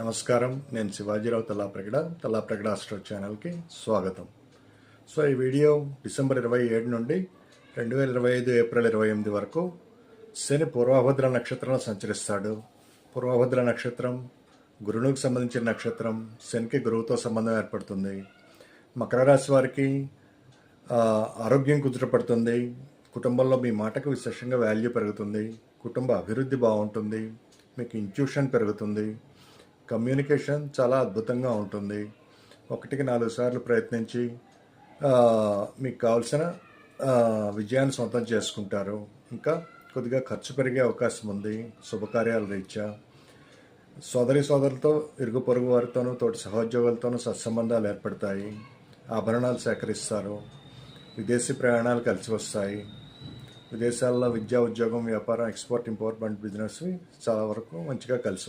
నమస్కారం. నేను శివాజీరావు తల్లాప్రగడ తల్లాప్రగడ ఆస్ట్రో ఛానల్కి స్వాగతం. సో ఈ వీడియో డిసెంబర్ ఇరవై ఏడు నుండి రెండు వేల ఇరవై ఐదు ఏప్రిల్ ఇరవై ఎనిమిది వరకు శని పూర్వభద్ర నక్షత్రంలో సంచరిస్తాడు. పూర్వభద్ర నక్షత్రం గురువునికి సంబంధించిన నక్షత్రం శనికి గురువుతో సంబంధం ఏర్పడుతుంది. మకర రాశి వారికి ఆరోగ్యం కుదుటపడుతుంది. కుటుంబంలో మీ మాటకు విశేషంగా వాల్యూ పెరుగుతుంది. కుటుంబ అభివృద్ధి బాగుంటుంది. మీకు ఇంట్యూషన్ పెరుగుతుంది. కమ్యూనికేషన్ చాలా అద్భుతంగా ఉంటుంది. ఒకటికి నాలుగు సార్లు ప్రయత్నించి మీకు కావాల్సిన విజయాన్ని సొంతం చేసుకుంటారు. ఇంకా కొద్దిగా ఖర్చు పెరిగే అవకాశం ఉంది శుభకార్యాల రీత్యా. సోదరి సోదరులతో ఇరుగు పొరుగు వారితోనూ తోటి సహోద్యోగులతోనూ సత్సంబంధాలు ఏర్పడతాయి. ఆభరణాలు సేకరిస్తారు. విదేశీ ప్రయాణాలు కలిసి వస్తాయి. విదేశాల్లో విద్యా ఉద్యోగం వ్యాపారం ఎక్స్పోర్ట్ ఇంపోర్ట్ బిజినెస్ చాలా వరకు మంచిగా కలిసి